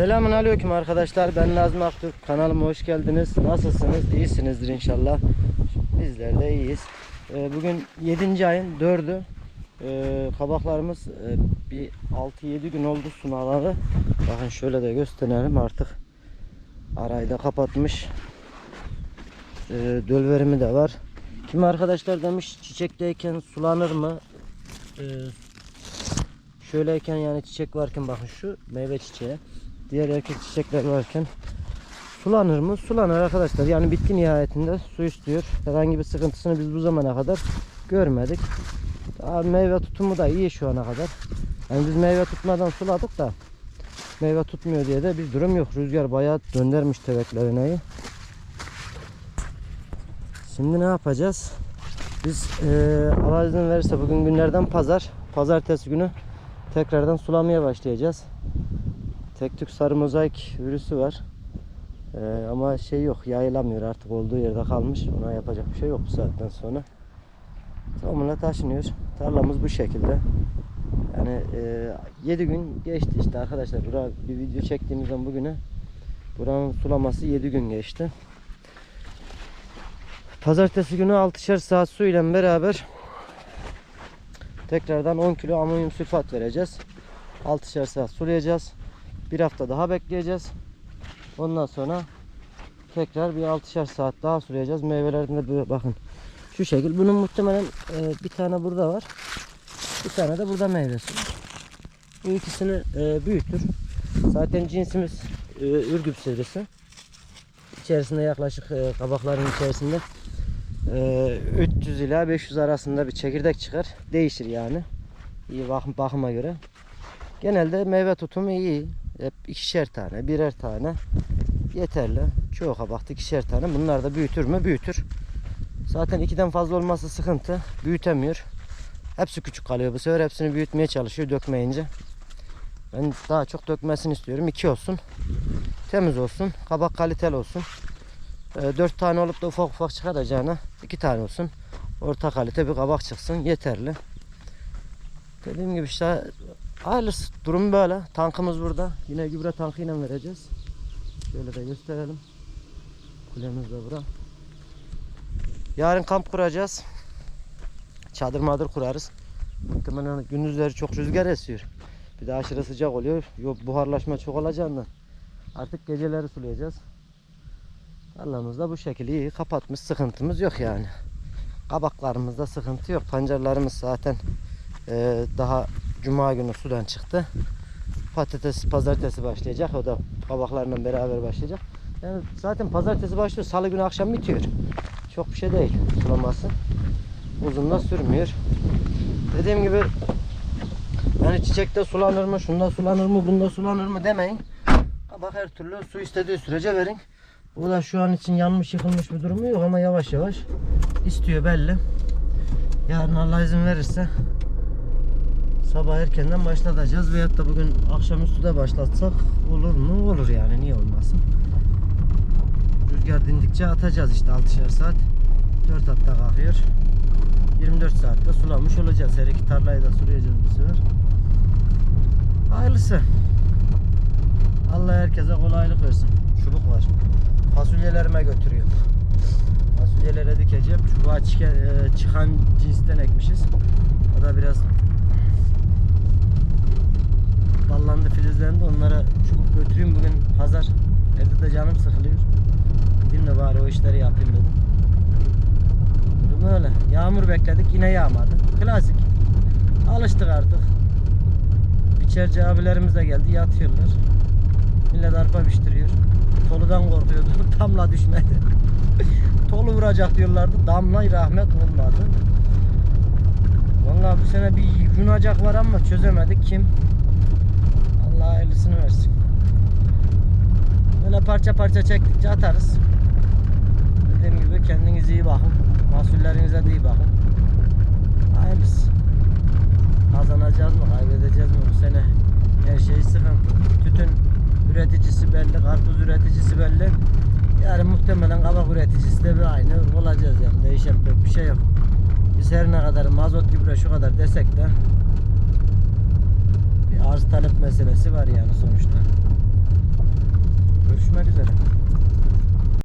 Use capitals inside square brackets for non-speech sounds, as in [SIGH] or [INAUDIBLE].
Selamun Aleyküm arkadaşlar. Ben Nazmi Aktürk. Kanalıma hoş geldiniz. Nasılsınız? İyisinizdir inşallah. Bizler de iyiyiz. Ee, Bugün 7. ayın 4'ü. Ee, Kabaklarımız e, bir 6-7 gün oldu sunaları. Bakın şöyle de gösterelim artık. Arayı da kapatmış. Ee, Döl verimi de var. Kimi arkadaşlar demiş çiçekteyken sulanır mı? Şöyleyken yani çiçek varken bakın şu meyve çiçeği. Diğer erkek çiçekler varken sulanır mı? Sulanır arkadaşlar. Yani bitki nihayetinde su istiyor. Herhangi bir sıkıntısını biz bu zamana kadar görmedik. Daha meyve tutumu da iyi şu ana kadar. Yani biz meyve tutmadan suladık da meyve tutmuyor diye de bir durum yok. Rüzgar bayağı döndürmüş teveklerine. Şimdi ne yapacağız? Biz eee Allah izin verirse bugün günlerden pazar. Pazartesi günü tekrardan sulamaya başlayacağız. Tek tük sarı mozaik virüsü var. Ee, ama şey yok yayılamıyor artık olduğu yerde kalmış. Ona yapacak bir şey yok bu saatten sonra. Tohumla taşınıyor. Tarlamız bu şekilde. Yani 7 gün geçti işte arkadaşlar. Bura bir video çektiğimizden bugüne buranın sulaması 7 gün geçti. Pazartesi günü 6'şer saat su ile beraber Tekrardan 10 kilo amonyum sülfat vereceğiz. 6'şer saat sulayacağız. Bir hafta daha bekleyeceğiz. Ondan sonra tekrar bir 6'şer saat daha sulayacağız. Meyvelerinde böyle bakın. Şu şekil. Bunun muhtemelen e, bir tane burada var. Bir tane de burada meyvesi var. Bu ikisini e, büyütür. Zaten cinsimiz e, ürgüp sivrisi. İçerisinde yaklaşık e, kabakların içerisinde ee, 300 ila 500 arasında bir çekirdek çıkar. Değişir yani. İyi bakım, bakıma göre. Genelde meyve tutumu iyi. Hep ikişer tane, birer tane yeterli. Çoğu kabakta ikişer tane. Bunlar da büyütür mü? Büyütür. Zaten ikiden fazla olması sıkıntı. Büyütemiyor. Hepsi küçük kalıyor bu sefer. Hepsini büyütmeye çalışıyor dökmeyince. Ben daha çok dökmesini istiyorum. İki olsun. Temiz olsun. Kabak kaliteli olsun. 4 tane olup da ufak ufak çıkaracağına 2 tane olsun. Orta kalite bir kabak çıksın yeterli. Dediğim gibi işte hayırlısı durum böyle. Tankımız burada. Yine gübre tankıyla vereceğiz. Şöyle de gösterelim. Kulemiz de bura. Yarın kamp kuracağız. Çadır madır kurarız. Muhtemelen gündüzleri çok rüzgar esiyor. Bir de aşırı sıcak oluyor. Yok buharlaşma çok olacağından. Artık geceleri sulayacağız. Tarlamız da bu şekilde iyi kapatmış sıkıntımız yok yani. Kabaklarımızda sıkıntı yok. Pancarlarımız zaten e, daha cuma günü sudan çıktı. Patates pazartesi başlayacak. O da kabaklarla beraber başlayacak. Yani zaten pazartesi başlıyor. Salı günü akşam bitiyor. Çok bir şey değil sulaması. Uzun da sürmüyor. Dediğim gibi yani çiçekte sulanır mı, şunda sulanır mı, bunda sulanır mı demeyin. Kabak her türlü su istediği sürece verin. Bu da şu an için yanmış yıkılmış bir durumu yok ama yavaş yavaş istiyor belli. Yarın Allah izin verirse sabah erkenden başlatacağız veyahut da bugün akşamüstü de başlatsak olur mu? Olur yani niye olmasın. Rüzgar dindikçe atacağız işte 6'şer saat. 4 hatta kalkıyor. 24 saatte sulamış olacağız. Her iki tarlayı da sulayacağız bu sefer. Hayırlısı. Allah herkese kolaylık versin. Çubuk var fasulyelerime götürüyorum. Fasulyelere dikeceğim. Çubuğa e, çıkan cinsten ekmişiz. O da biraz pazar. Evde de canım sıkılıyor. Gideyim de bari o işleri yapayım dedim. Durum öyle. Yağmur bekledik. Yine yağmadı. Klasik. Alıştık artık. Biçerci abilerimiz de geldi. Yatıyorlar. Millet arpa piştiriyor. Toludan korkuyordu. Damla düşmedi. [LAUGHS] Tolu vuracak diyorlardı. Damla rahmet olmadı. Vallahi bu sene bir yunacak var ama çözemedik. Kim? Allah hayırlısını versin. Böyle parça parça çektikçe atarız. Dediğim gibi kendinize iyi bakın. Mahsullerinize de iyi bakın. Hayırlısı. Kazanacağız mı, kaybedeceğiz mi bu sene? Her şey sıkıntı. Tütün üreticisi belli, karpuz üreticisi belli. Yani muhtemelen kabak üreticisi de bir aynı olacağız yani değişen pek bir şey yok. Biz her ne kadar mazot gübre şu kadar desek de bir arz talep meselesi var yani sonuçta. Görüşmek üzere.